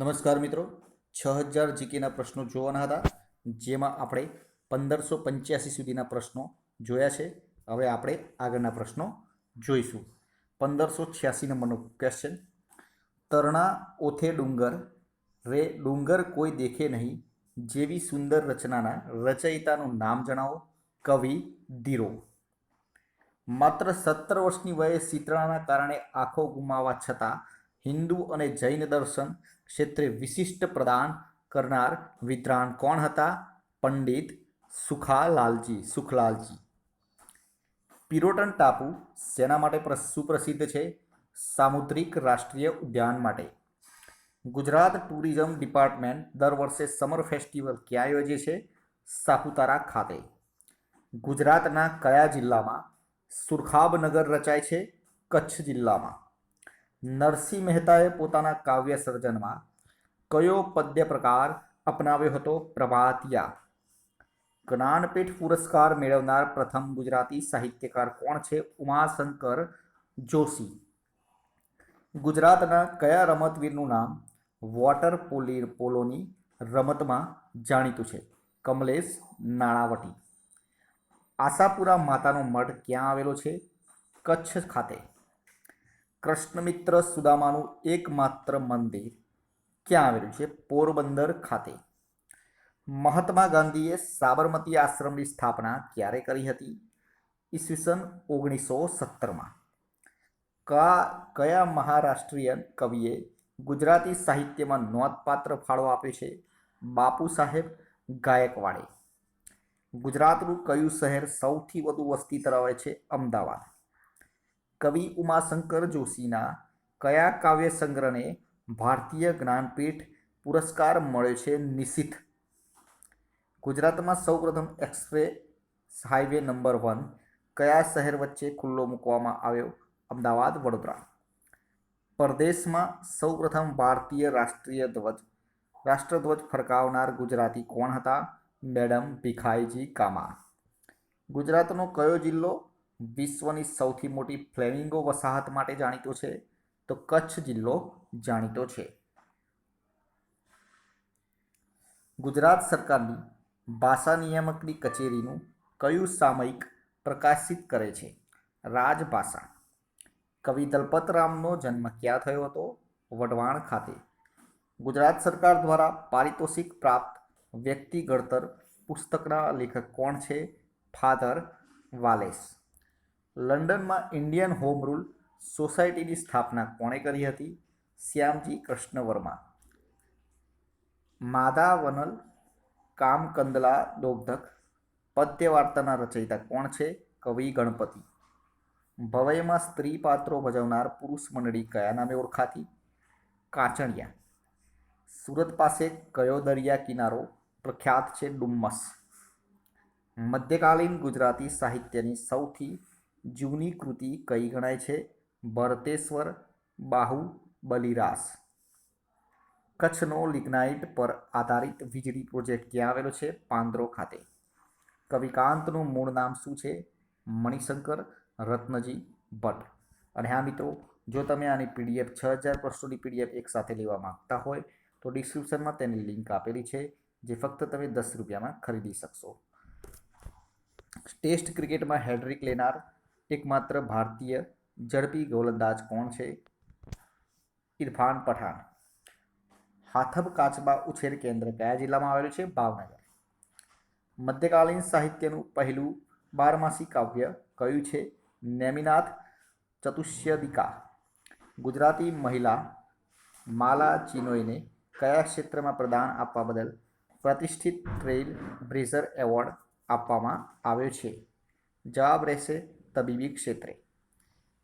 નમસ્કાર મિત્રો. છ હજાર જીકેના પ્રશ્નો જોવાના હતા. જેમાં આપણે પંદરસો પંચ્યાસી સુધીના પ્રશ્નો જોયા છે. હવે આપણે આગળના પ્રશ્નો જોઈશું. પંદરસો છ્યાસી નંબરનો ક્વેશ્ચન તરણા ઓથે ડુંગર, રે ડુંગર કોઈ દેખે નહીં, જેવી સુંદર રચનાના રચયિતાનું નામ જણાવો. કવિ ધીરો. માત્ર સત્તર વર્ષની વયે શીતળાના કારણે આંખો ગુમાવવા છતાં હિન્દુ અને જૈન દર્શન ક્ષેત્રે વિશિષ્ટ પ્રદાન કરનાર વિદ્વાન કોણ હતા? પંડિત સુખાલાલજી, સુખલાલજી. પિરોટન ટાપુ શેના માટે સુપ્રસિદ્ધ છે? સામુદ્રિક રાષ્ટ્રીય ઉદ્યાન માટે. ગુજરાત ટુરિઝમ ડિપાર્ટમેન્ટ દર વર્ષે સમર ફેસ્ટિવલ ક્યાં યોજે છે? સાપુતારા ખાતે. ગુજરાતના કયા જિલ્લામાં સુરખાબનગર રચાય છે? કચ્છ જિલ્લામાં. નરસિંહ મહેતાએ પોતાના કાવ્ય સર્જનમાં કયો પદ્ય પ્રકાર અપનાવ્યો હતો? પ્રભાતિયા જ્ઞાનપીઠ પુરસ્કાર મેળવનાર પ્રથમ ગુજરાતી સાહિત્યકાર કોણ છે? ઉમાશંકર જોશી. ગુજરાતના કયા રમતવીરનું નામ વોટર પોલી પોલોની રમતમાં જાણીતું છે? કમલેશ નાણાવટી. આશાપુરા માતાનો મઠ ક્યાં આવેલો છે? કચ્છ ખાતે. કૃષ્ણમિત્ર સુદામાનું એકમાત્ર મંદિર ક્યાં આવેલું છે? પોરબંદર ખાતે. મહાત્મા ગાંધીએ સાબરમતી આશ્રમની સ્થાપના ક્યારે કરી હતી? ઈસવીસન ઓગણીસો સત્તરમાં. કા, કયા મહારાષ્ટ્રીય કવિએ ગુજરાતી સાહિત્યમાં નોંધપાત્ર ફાળો આપ્યો છે? બાપુ સાહેબ ગાયકવાડે. ગુજરાતનું કયું શહેર સૌથી વધુ વસ્તી ધરાવે છે? અમદાવાદ. કવિ ઉમાશંકર જોશીના કયા કાવ્ય સંગ્રહને ભારતીય જ્ઞાનપીઠ પુરસ્કાર મળ્યો છે નિશિત ગુજરાતમાં સૌપ્રથમ એક્સપ્રે હાઈવે નંબર વન કયા શહેર વચ્ચે ખુલ્લો મૂકવામાં આવ્યો? અમદાવાદ, વડોદરા. પરદેશમાં સૌપ્રથમ ભારતીય રાષ્ટ્રીય ધ્વજ. રાષ્ટ્રધ્વજ ફરકાવનાર ગુજરાતી કોણ હતા? મેડમ ભીખાઈજી કામા. ગુજરાતનો કયો જિલ્લો વિશ્વની સૌથી મોટી ફ્લેમિંગો વસાહત માટે જાણીતો છે. તો કચ્છ જિલ્લો જાણીતો છે. ગુજરાત સરકારની ભાષા નિયામકની કચેરીનું કયું સામયિક પ્રકાશિત કરે છે? રાજભાષા. કવિ દલપતરામનો જન્મ ક્યાં થયો હતો? વઢવાણ ખાતે. ગુજરાત સરકાર દ્વારા પારિતોષિક પ્રાપ્ત વ્યક્તિ ઘડતર પુસ્તકના લેખક કોણ છે? Father Valles. લંડનમાં ઇન્ડિયન હોમ રૂલ સોસાયટીની સ્થાપના કોણે કરી હતી? શ્યામજી કૃષ્ણ વર્મા માદા વનલ, કામકંદલા દોગધક પદ્ય વાર્તાના રચયિતા કોણ છે? કવિ ગણપતિ. ભવયમાં સ્ત્રી પાત્રો ભજવનાર પુરુષ મંડળી કયા નામે ઓળખાતી? કાંચણિયા. સુરત પાસે કયો દરિયા કિનારો પ્રખ્યાત છે ડુમ્મસ? મધ્યકાલીન ગુજરાતી સાહિત્યની સૌથી જૂની કૃતિ કઈ ગણાય છે? ભરતેશ્વર બાહુ, બલિરાસ. કચ્છનો લિગ્નાઇટ પર આધારિત વીજળી પ્રોજેક્ટ ક્યાં આવેલો છે? પાંદરો ખાતે. કવિકાંતનું મૂળ નામ શું છે? મણિશંકર રત્નજી ભટ્ટ. અને હા મિત્રો, જો તમે આની પીડીએફ છ હજાર પ્રશ્નોની પીડીએફ એકસાથે લેવા માંગતા હોય, તો ડિસ્ક્રિપ્શનમાં તેની લિંક આપેલી છે, જે ફક્ત તમે દસ રૂપિયામાં ખરીદી શકશો. ટેસ્ટ ક્રિકેટમાં હેડ્રિક લેનાર એકમાત્ર ભારતીય ઝડપી ગોલંદાજ કોણ છે? ઇરફાન પઠાણ. હાથબ કાચબા ઉછેર કેન્દ્ર કયા જિલ્લામાં આવેલું છે? ભાવનગર. મધ્યકાલીન સાહિત્યનું પહેલું બારમાસી કાવ્ય કયું છે? નેમિનાથ ચતુષ્યદિકા. ગુજરાતી મહિલા માલા ચિનોઈને કયા ક્ષેત્રમાં પ્રદાન આપવા બદલ પ્રતિષ્ઠિત ટ્રેલ બ્રેઝર એવોર્ડ આપવામાં આવ્યો છે? જવાબ રહેશે તબીબી ક્ષેત્રે.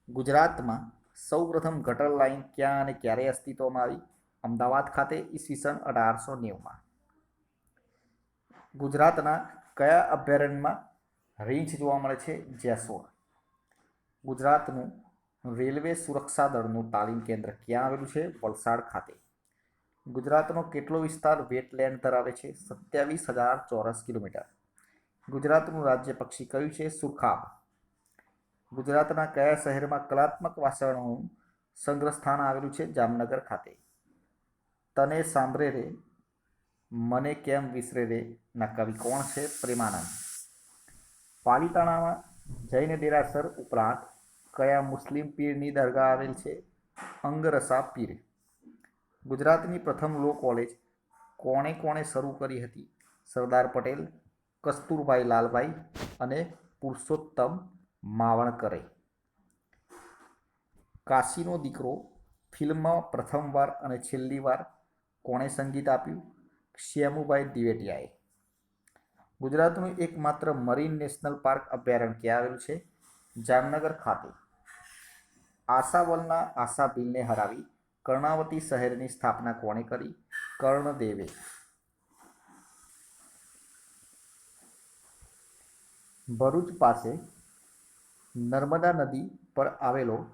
ગુજરાતમાં સૌપ્રથમ ગટર લાઇન ક્યાં અને ક્યારે અસ્તિત્વમાં આવી? અમદાવાદ ખાતે ઈસવીસન અઢારસો નેવુંમાં. ગુજરાતના કયા અભયારણ્યમાં રીંછ જોવા મળે છે? જેસોર ગુજરાતનું રેલવે સુરક્ષા દળનું તાલીમ કેન્દ્ર ક્યાં આવેલું છે? વલસાડ ખાતે. ગુજરાતનો કેટલો વિસ્તાર વેટલેન્ડ ધરાવે છે? સત્યાવીસ હજાર ચોરસ કિલોમીટર. ગુજરાતનું રાજ્ય પક્ષી કયું છે? સુરખાબ. ગુજરાતના કયા શહેરમાં કલાત્મક વાસણોનું સંગ્રહ સ્થાન આવેલું છે જામનગર ખાતે? તને સાંભળે રે, મને કેમ વિસરે રે ના કવિ કોણ છે પ્રેમાનંદ? પાલિતાણામાં જૈન દેરાસર ઉપરાંત કયા મુસ્લિમ પીરની દરગાહ આવેલ છે? અંગરસા પીર. ગુજરાતની પ્રથમ લો કોલેજ કોણે કોણે શરૂ કરી હતી? સરદાર પટેલ, કસ્તુરભાઈ લાલભાઈ અને પુરુષોત્તમ માવણકરે કાશીનો દીકરો ફિલ્મમાં પ્રથમવાર અને છેલ્લી વાર કોણે સંગીત આપ્યું? શ્યામુભાઈ દિવેટિયાએ. ગુજરાતનું એકમાત્ર મરીન નેશનલ પાર્ક અભયારણ્ય ક્યાં આવેલું છે? જામનગર ખાતે. આશાવલના આશા ભીલને હરાવી કર્ણાવતી શહેરની સ્થાપના કોણે કરી? કર્ણદેવે. ભરૂચ પાસે નર્મદા નદી પર આવેલો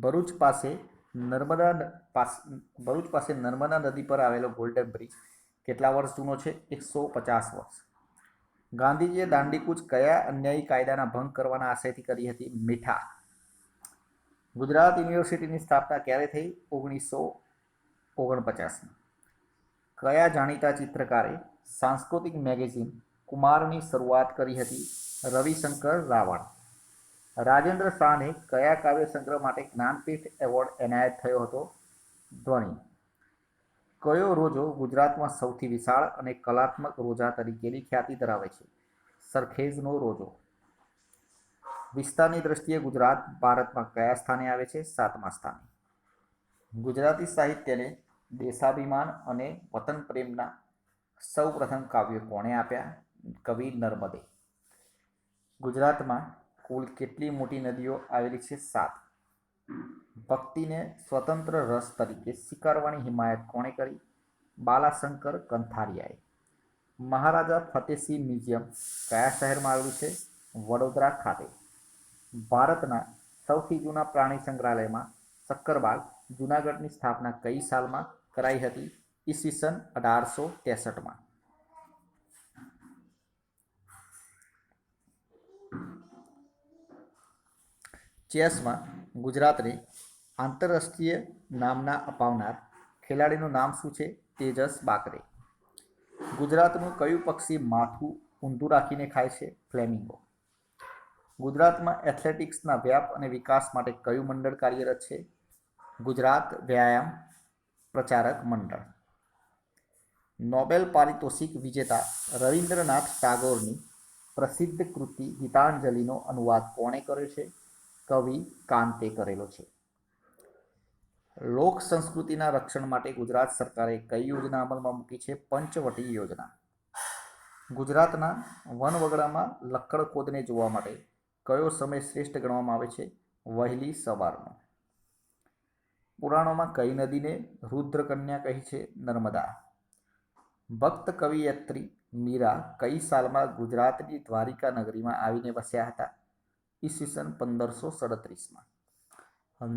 ભરૂચ પાસે નર્મદા પાસ, ભરૂચ પાસે નર્મદા નદી પર આવેલો ગોલ્ડન બ્રિજ કેટલા વર્ષ જૂનો છે? એકસો પચાસ વર્ષ. ગાંધીજીએ દાંડીકૂચ કયા અન્યાયી કાયદાના ભંગ કરવાના આશયથી કરી હતી? મીઠા. ગુજરાત યુનિવર્સિટીની સ્થાપના ક્યારે થઈ? ઓગણીસો ઓગણપચાસમાં. કયા જાણીતા ચિત્રકારે સાંસ્કૃતિક મેગેઝિન કુમારની શરૂઆત કરી હતી રવિશંકર રાવણ રાજેન્દ્ર શાહને કયા કાવ્ય સંગ્રહ માટે જ્ઞાનપીઠ એવોર્ડ એનાયત થયો હતો? ધ્વનિ. કયો રોજો ગુજરાતમાં સૌથી વિશાળ અને કલાત્મક રોજા તરીકેની ખ્યાતિ ધરાવે છે? સરખેજનો રોજો. વિસ્તારની દ્રષ્ટિએ ગુજરાત ભારતમાં કયા સ્થાને આવે છે? સાતમા સ્થાને. ગુજરાતી સાહિત્યને દેશાભિમાન અને વતન પ્રેમના સૌ પ્રથમ કાવ્યો કોણે આપ્યા? કવિ નર્મદે. ગુજરાતમાં કુલ કેટલી મોટી નદીઓ આવેલી છે? સાત. ભક્તિને સ્વતંત્ર રસ તરીકે સ્વીકારવાની હિમાયત કોણે કરી? બાલાશંકર કંથારિયાએ. મહારાજા ફતેસિંહ મ્યુઝિયમ કયા શહેરમાં આવેલું છે? વડોદરા ખાતે. ભારતના સૌથી જૂના પ્રાણી સંગ્રહાલયમાં સક્કરબાગ જૂનાગઢની સ્થાપના કઈ સાલમાં કરાઈ હતી? ઈસવીસન અઢારસો ત્રેસઠમાં ચેસમાં ગુજરાતને આંતરરાષ્ટ્રીય નામના અપાવનાર ખેલાડીનું નામ શું છે? તેજસ બાકરે. ગુજરાતનું કયું પક્ષી માથું ઊંધું રાખીને ખાય છે? ફ્લેમિંગો. ગુજરાતમાં એથ્લેટિક્સના વ્યાપ અને વિકાસ માટે કયું મંડળ કાર્યરત છે? ગુજરાત વ્યાયામ પ્રચારક મંડળ. નોબેલ પારિતોષિક વિજેતા રવિન્દ્રનાથ ટાગોરની પ્રસિદ્ધ કૃતિ ગીતાંજલિનો અનુવાદ કોણે કર્યો છે? કવિ કાંતે કરેલો છે. લોક સંસ્કૃતિના રક્ષણ માટે ગુજરાત સરકારે કઈ યોજના અમલમાં મૂકી છે? પંચવટી યોજના. ગુજરાતના વનવગડામાં લક્કડ ખોદને જોવા માટે કયો સમય શ્રેષ્ઠ ગણવામાં આવે છે? વહેલી સવારનો. પુરાણોમાં કઈ નદીને રુદ્રકન્યા કહી છે? નર્મદા. ભક્ત કવિયત્રી મીરા કઈ સાલમાં ગુજરાતની દ્વારિકા નગરીમાં આવીને વસ્યા હતા? ઈસવીસન પંદરસો સડત્રીસમાં.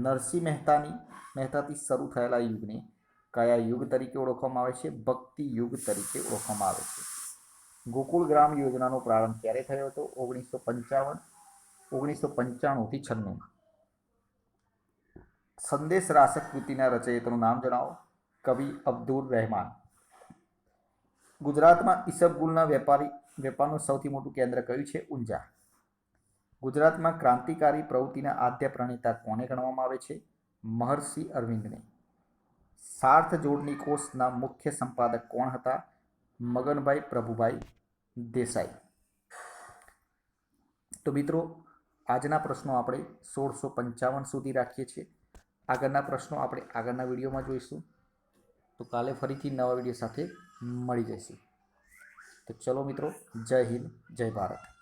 નરસિંહ મહેતાની, મહેતાથી શરૂ થયેલા યુગને કયા યુગ તરીકે ઓળખવામાં આવે છે? ભક્તિ યુગ તરીકે ઓળખવામાં આવે છે. ગોકુળ ગ્રામ યોજનાનો પ્રારંભ ક્યારે થયો હતો? ઓગણીસો પંચાવન, ઓગણીસો પંચાણુંથી છન્નું સંદેશ રાસક કૃતિના રચયિતાનું નામ જણાવો. કવિ અબ્દુલ રહેમાન. ગુજરાતમાં ઈસબગુલના વેપારી, વેપારનું સૌથી મોટું કેન્દ્ર કયું છે? ઊંઝા. ગુજરાતમાં ક્રાંતિકારી પ્રવૃત્તિના આદ્ય પ્રણેતા કોને ગણવામાં આવે છે? મહર્ષિ અરવિંદને. સાર્થ જોડણી કોષના મુખ્ય સંપાદક કોણ હતા? મગનભાઈ પ્રભુભાઈ દેસાઈ. તો મિત્રો, આજના પ્રશ્નો આપણે સોળસો પંચાવન સુધી રાખીએ છીએ. આગળના પ્રશ્નો આપણે આગળના વિડીયોમાં જોઈશું. તો કાલે ફરીથી નવા વીડિયો સાથે મળી જઈશું. તો ચલો મિત્રો, જય હિન્દ, જય ભારત.